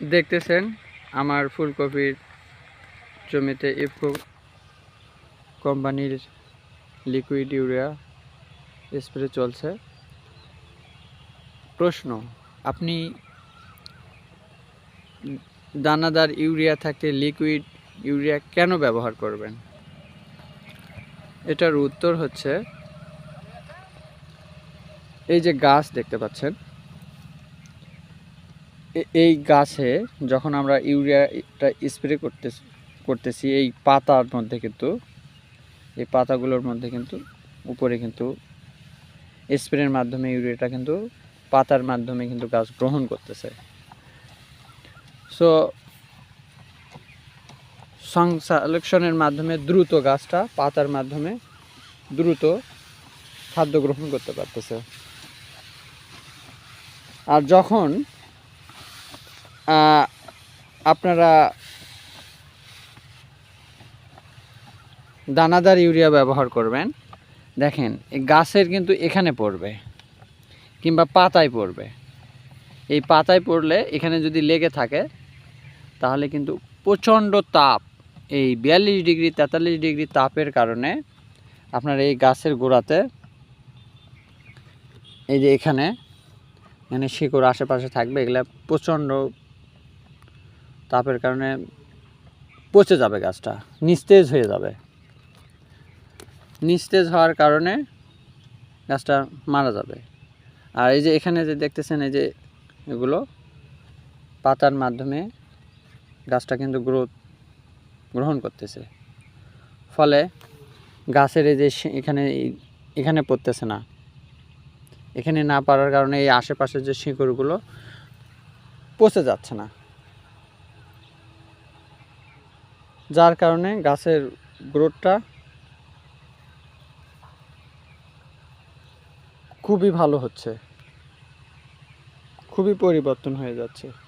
দেখতেছেন আমার ফুলকপির জমিতে ইফকো কোম্পানির লিকুইড ইউরিয়া স্প্রে চলছে। প্রশ্ন, আপনি দানাদার ইউরিয়া থাকতে লিকুইড ইউরিয়া কেন ব্যবহার করবেন? এটার উত্তর হচ্ছে, এই যে গাছ দেখতে পাচ্ছেন এই গাছে যখন আমরা ইউরিয়াটা স্প্রে করতে করতেছি, এই পাতার মধ্যে কিন্তু, এই পাতাগুলোর মধ্যে কিন্তু, উপরে কিন্তু স্প্রের মাধ্যমে ইউরিয়াটা কিন্তু পাতার মাধ্যমে কিন্তু গাছ গ্রহণ করতেছে। সো সংসালেকশনের মাধ্যমে দ্রুত গাছটা পাতার মাধ্যমে দ্রুত খাদ্য গ্রহণ করতে পারতেছে। আর যখন আপনারা দানাদার ইউরিয়া ব্যবহার করবেন। দেখেন, এই গাছের কিন্তু এখানে পড়বে কিংবা পাতায় পড়বে। এই পাতায় পড়লে এখানে যদি লেগে থাকে, তাহলে কিন্তু প্রচণ্ড তাপ, এই বিয়াল্লিশ ডিগ্রি, তেতাল্লিশ ডিগ্রি তাপের কারণে আপনার এই গাছের গোড়াতে এই যে এখানে মানে শিকড় আশেপাশে থাকবে, এগুলা প্রচণ্ড তাপের কারণে পচে যাবে গাছটা, নিস্তেজ হয়ে যাবে। নিস্তেজ হওয়ার কারণে গাছটা মারা যাবে। আর এই যে এখানে যে দেখতেছেন, এই যে এগুলো, পাতার মাধ্যমে গাছটা কিন্তু গ্রোথ, গ্রহণ করতেছে। ফলে গাছের এই যে এখানে এখানে পড়তেছে না। এখানে না পারার কারণে এই আশেপাশের যে শিকড়গুলো পচে যাচ্ছে না। যার কারণে গাছের গ্রোথটা খুবই ভালো হচ্ছে। খুবই পরিবর্তন হয়ে যাচ্ছে।